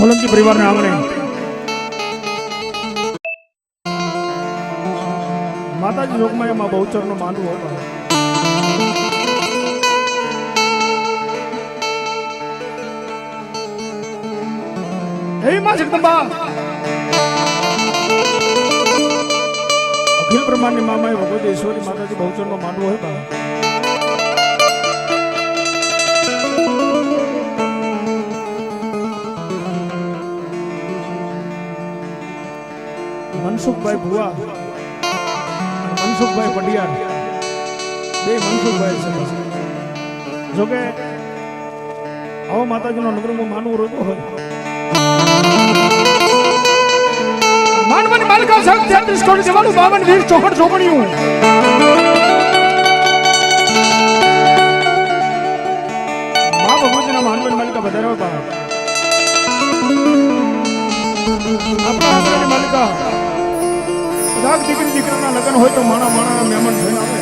સોલંકી પરિવારના આંગણે. માતાજી લોકમાં એમાં બહુચરનો માનવું હતો. હે માં જગદંબા! અખિલ બ્રહ્માંડની મામાએ ભગવતી ઈશ્વરી માતાજી બહુચરનો માનવો હોય મનસુખભાઈ ભુવા, મનસુખભાઈ પડિયાર બે મનસુખભાઈ છે જોકે, આવો માતાજીનો નગરમાં માનવું રોતો હોય. માનવની માલકા સાહેબ તેત્રીસ કરોડ જવાનું, બાવન વીર ભગવતીના માનવની માલિકા કદાચ દીકરી દીકરાના લગ્ન હોય તો માણા માણા મહેમાન થઈને આવે.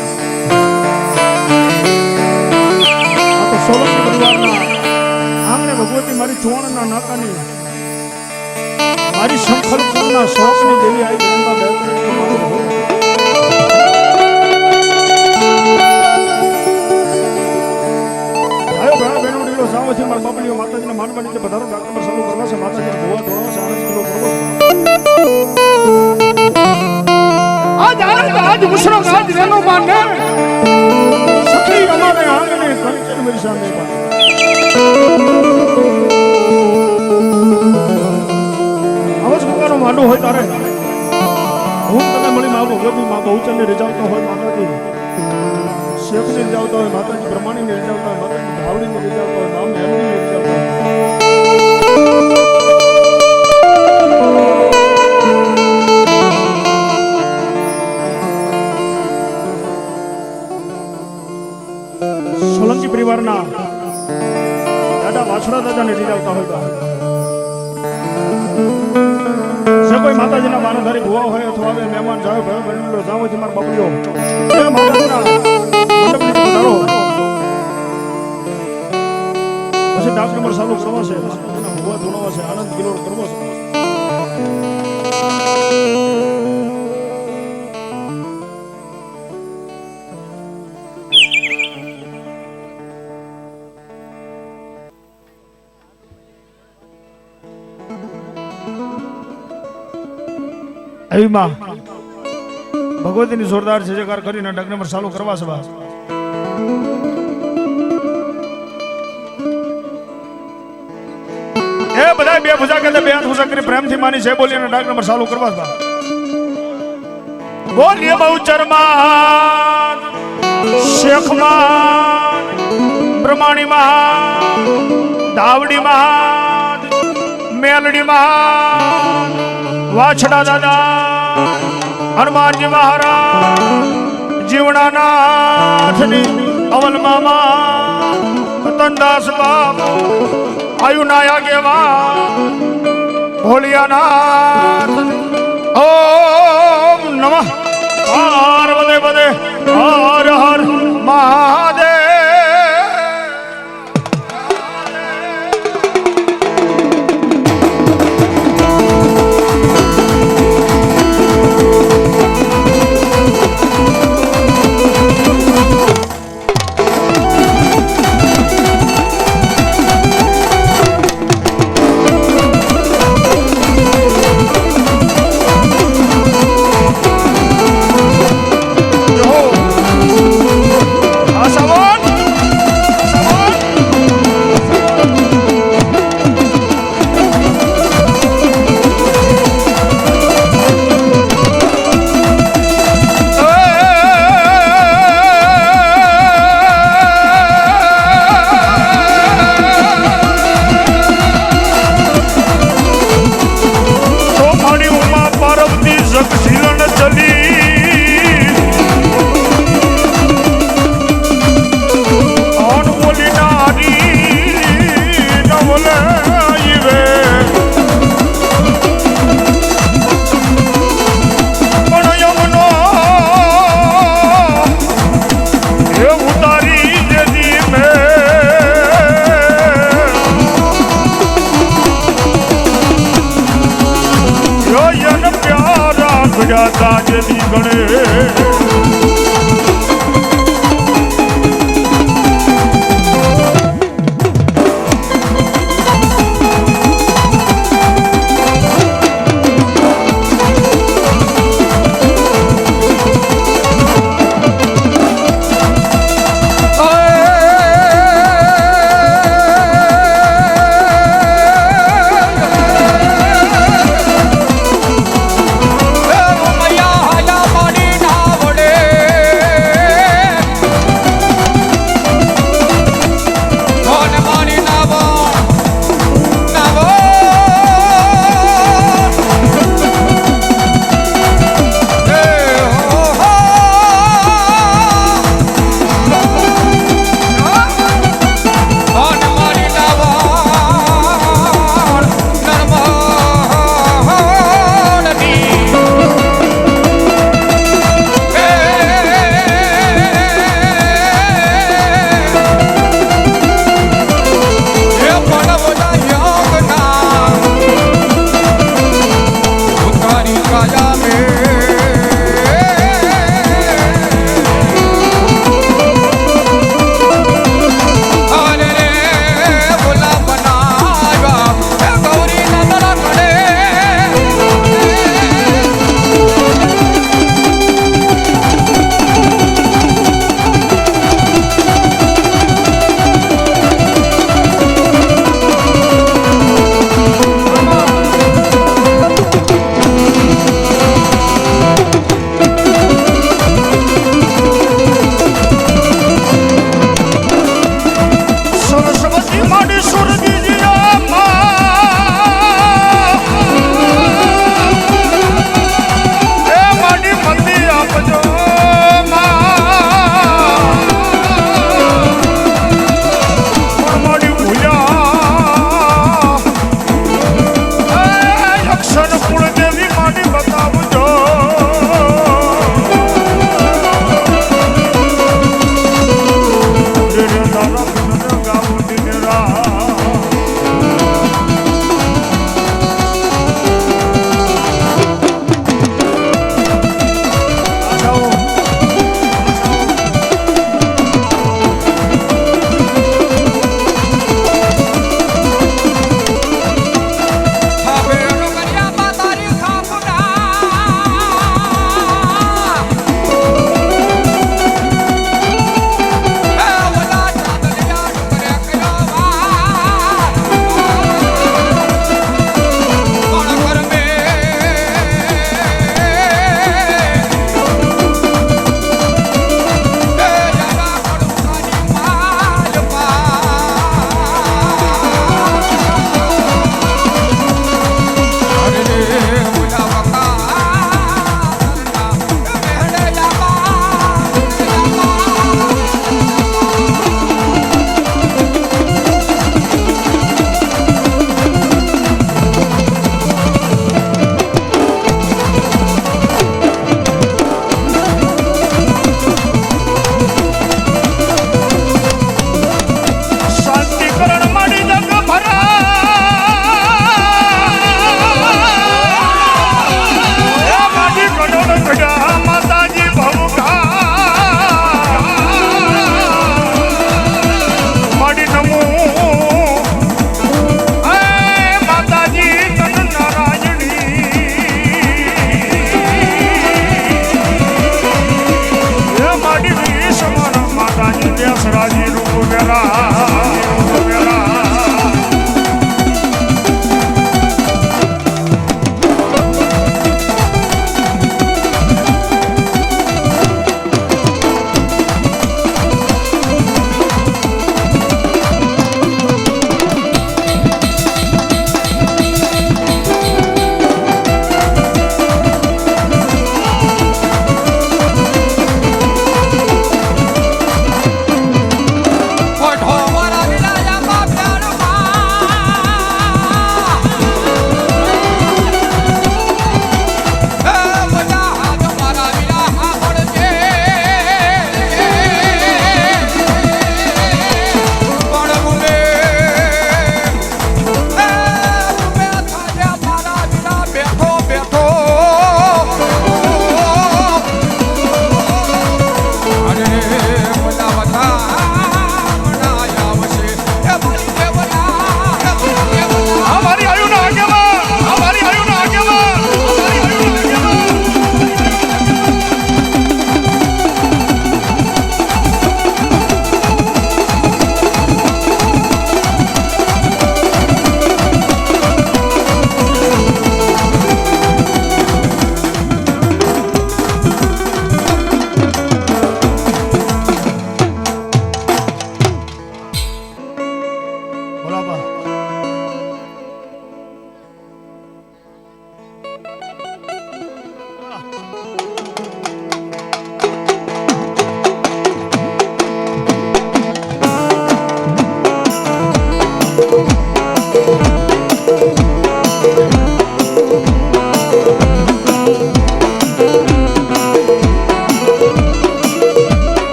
તો સોલંકી પરિવારના આંગણે ભગવતી મારી ચોણના નાતાની, મારી શંખલપુરના શોખની દેવી આવી મારો બાપડીઓ માતાજીને માનવાની છે. બધાનો ડાક્ટર શરૂ કરવા છે માતાજીને ધોવા ધોવા છે આનંદ કિલો કરવો આજ આનંદ આજ મુશરક આજ રેનો માને. સખી અમારે આંગણે કંચન મેરી સામે આવસ આવા જ માંડો હોય તારે. હું તને મળી માં ભગવતી માં બહુચરને રજાવતો હોય માતાજી. શેખને રીઝાવતા હોય, માતાજી બ્રહ્માણીને રીઝાવતા હોય, માતાજી ધાવડીને રીઝાવતા હોય, નામ જાય ભયો બનેલો જાવ છે મારા પછી ડાક નંબર ચાલુ કરવા છે. ભગવતીની જોરદાર જયકાર કરીને ડગ નંબર ચાલુ કરવા છે બસ એ બધા બે ભૂજા કે બે હાથ ભૂજા કરી પ્રેમથી માની છે બોલી અને ડાક નંબર ચાલુ કરવા છે બોલીએ મહાન શેખમાં મહાન, મેલડી મહાન, વાછડા દાદા. હનુમાનજી મહારાજ જીવણાનાથની અવલ મામા, તનદાસ બાબુ આયુનાયા કેવા ભોલિયાનાથ ઓમ નમઃ. પાર્વતે પદે હર હર, મહાદેવ.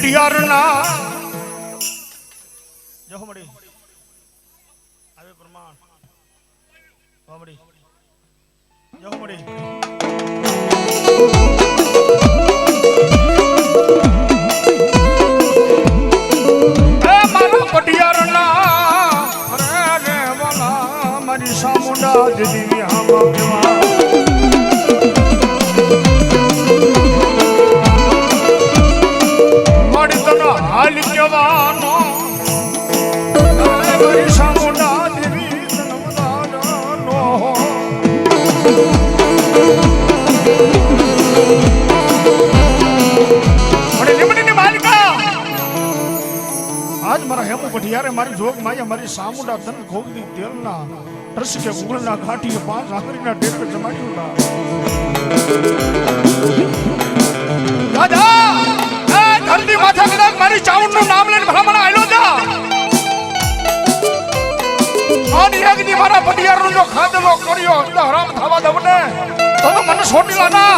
বডিয়ার না। આજ મારા હેમુ ભટિયારે મારી જોગ માયા મારી સામુડા ધન ખોગની તેલના રસ કે ઉગલના ઘાટીએ પાંચ આખરીના ટેકર જમાડી ઉઠા. રાજા! ધરતી માથા કદાચ મારી ચાઉન્ડનું નામ લઈને ભલામણ આવ્યો આની અગ્નિ મારા પડિયારનો જો ખાદલો કર્યો એટલે હરામ થવા દઉં ને તો મને છોડી લાના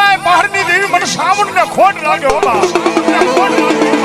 એ બહારની દેવી મને સાવણ ખોટ લાગ્યો બાબા ખોટ લાગ્યો.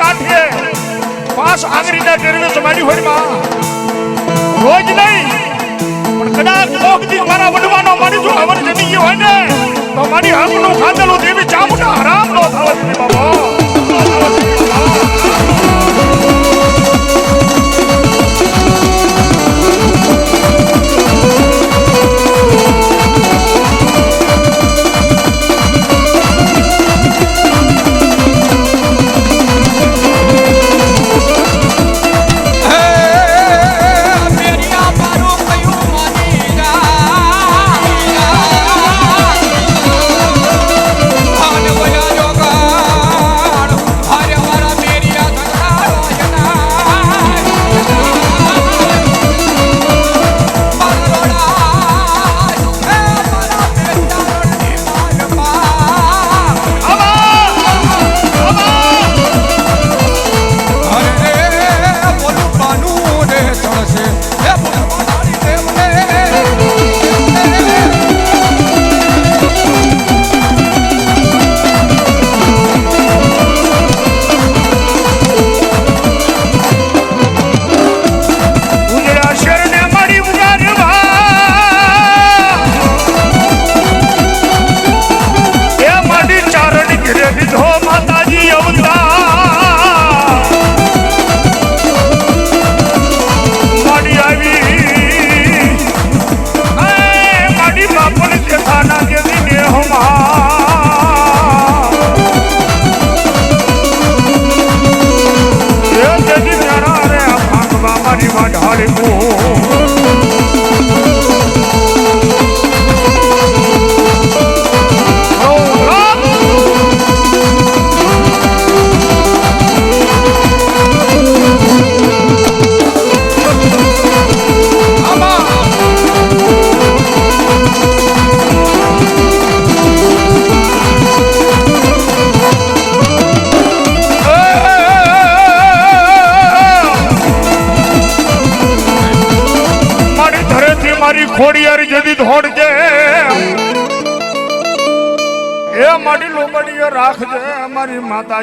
કાંઠે પાસ આંગળીના ટેરવે સમાડી હોયમાં રોજ નહીં, પણ કદાચ કોક દી મારા વડવાનો મારી જો હવન જમી ગયો હોય ને, તો મારી હમનું ખાધેલું દેવી ચામુંડા હરામ નો થવા નો થવા દે બાબા.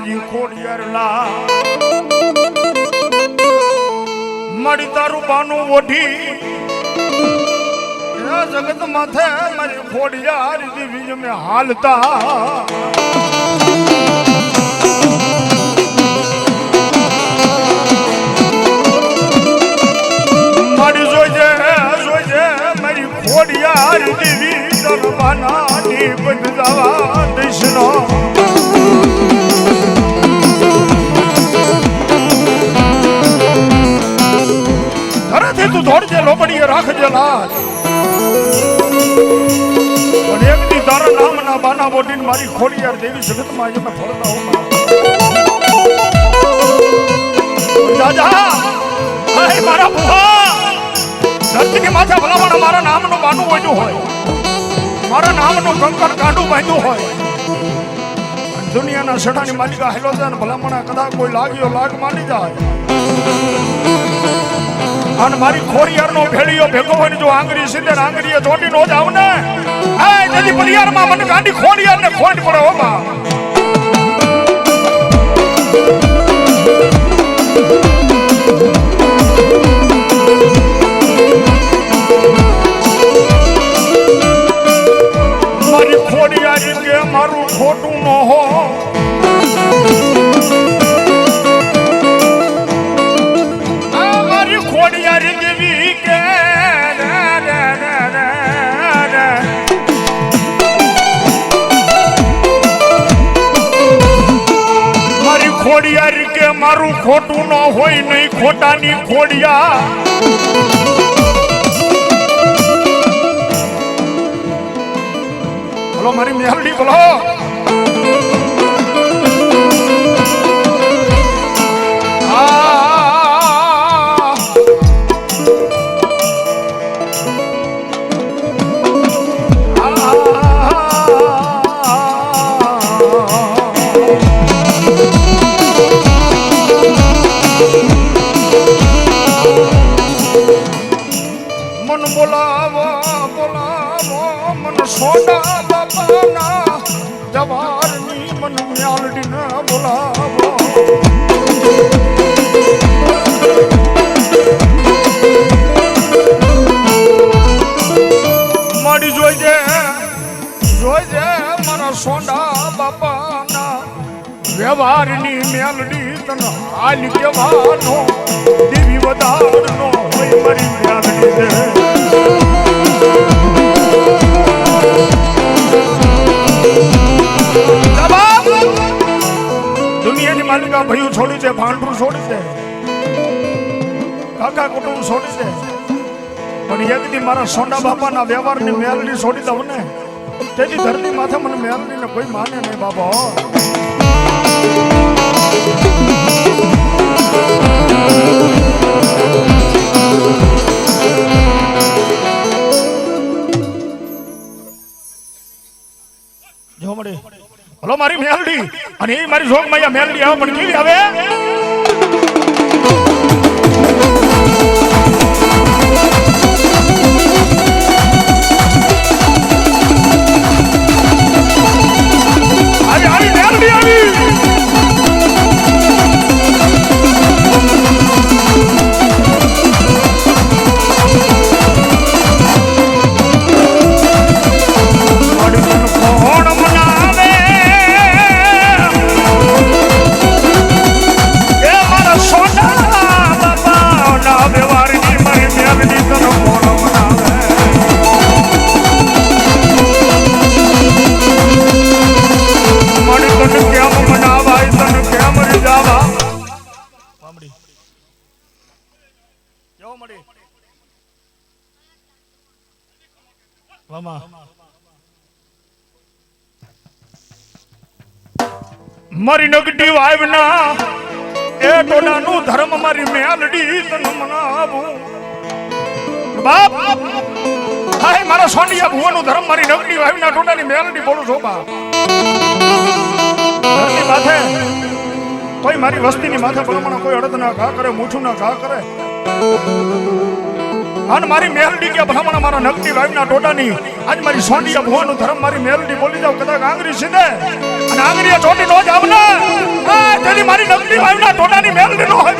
મારી માતાજી ખોડિયાર લા મારી તારું બાનું ઓઢી જગત માથે મારી ખોડિયાર દીવી મેં હાલતા. મારી જોજે જોજે, મારી ખોડિયાર દેવી દરબાનાની બંધાવા દઈશનો ઘરેથી તું દોડજે લોબડીએ રાખજે લાજ. પણ એક દી તારા નામના બાના બોટીને મારી ખોડિયાર દેવી જગતમાં તમે ફરતા હો દાદા હાય મારા બુહા ધરતી કે માથે ભલામણ મારા નામનું બાનું બન્યું હોય. મારા નામનું કંકર કાંડું બાંધ્યું હોય. દુનિયાના સડાની માલિકા હેલો છે ભલામણા કદાચ કોઈ લાગ્યો, લાગ માની જાય. અને મારી ખોરિયારનો ભેળીયો ભેગો હોય જો આંગળી સીધે આંગળીએ ચોટી નો જાવ ને. એ નદી પરિયારમાં મને ગાંડી ખોડિયાર ને ખોટ પડે હો મારી ખોડિયારી કે મારું ખોટું ન ખોડિયારી કે મારું ખોટું ન હોય નહીં ખોટાની ખોડિયા. બોલો મારી મેલડી બોલો. જોઈજે મારા સોંડા બાપાના. વ્યવહારની મેલડી તને હાલ કેવાનો દેવી વધારનો હોય મારી મેલડી દે! દુનિયાની માલિકા ભયું છોડી છે ભાંડું છોડી છે કાકા કુટુંબ છોડી છે પણ એક દી મારા સોના બાપાના વ્યવહારની મેલડી છોડી દઉં ને. તેથી ધરતી માથે મને મેલડીને કોઈ માને નહીં બાબા. હલો મારી મેલડી. અને એ મારી જોગમાં મેલડી આવે પણ કેવી આવી? મારી નગટી વાવના એ ટોડાનું ધર્મ મારી મેલડી તને મનાવું. બાપ, હાય, મારા સોનિયા ભુવાનું ધર્મ મારી નગટી વાવના ટોડાની મેલડી બોલું છો, બાપ. માથે કોઈ મારી વસ્તીની માથે ભલામણ કોઈ અડદ ના ઘા કરે મૂઠું ના ઘા કરે. અને મારી મેલડી કે ભલામણ મારા નગટી વાયુના ટોટાની. આજ મારી સોનિયા ભુવાનું ધર્મ, મારી મેલડી બોલી જાવ, કદાચ આંગળી સીધે. અને આંગરી ચોટી નો જાવ ને તેની મારી નગટી વાવના ટોટાની મેલડી નો હોય.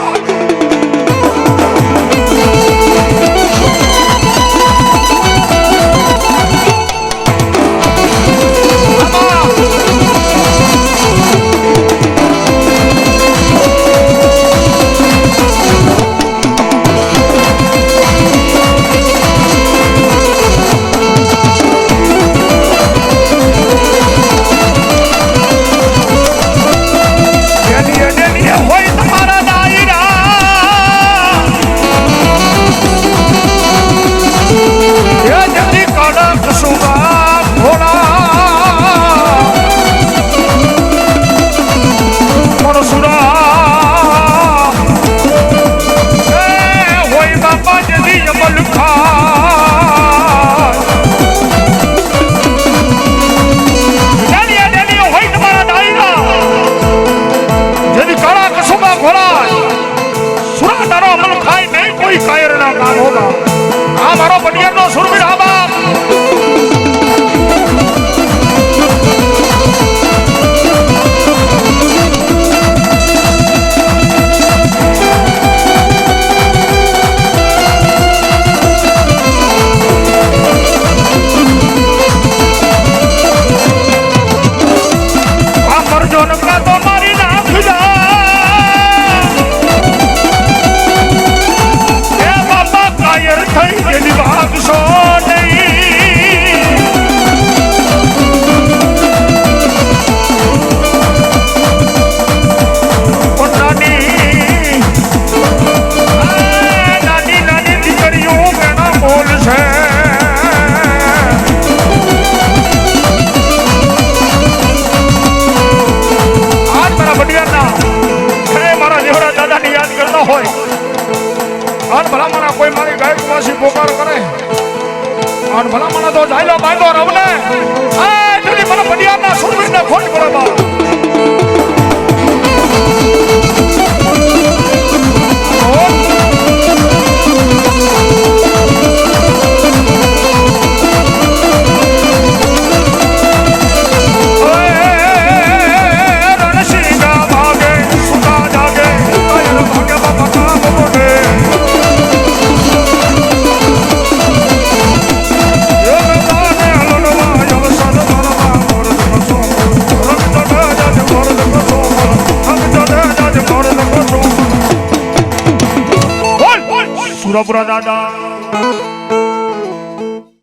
દાદાની હોય. અન ભલામણા કોઈ મારી ગાયક વાસી પોકાર કરે. અન ભલામણા તો જાયલો બાંધો રવને આ જલ્દી મને પડિયાના સુરવીરને ખોટ પડે બા સુરપુરા દાદા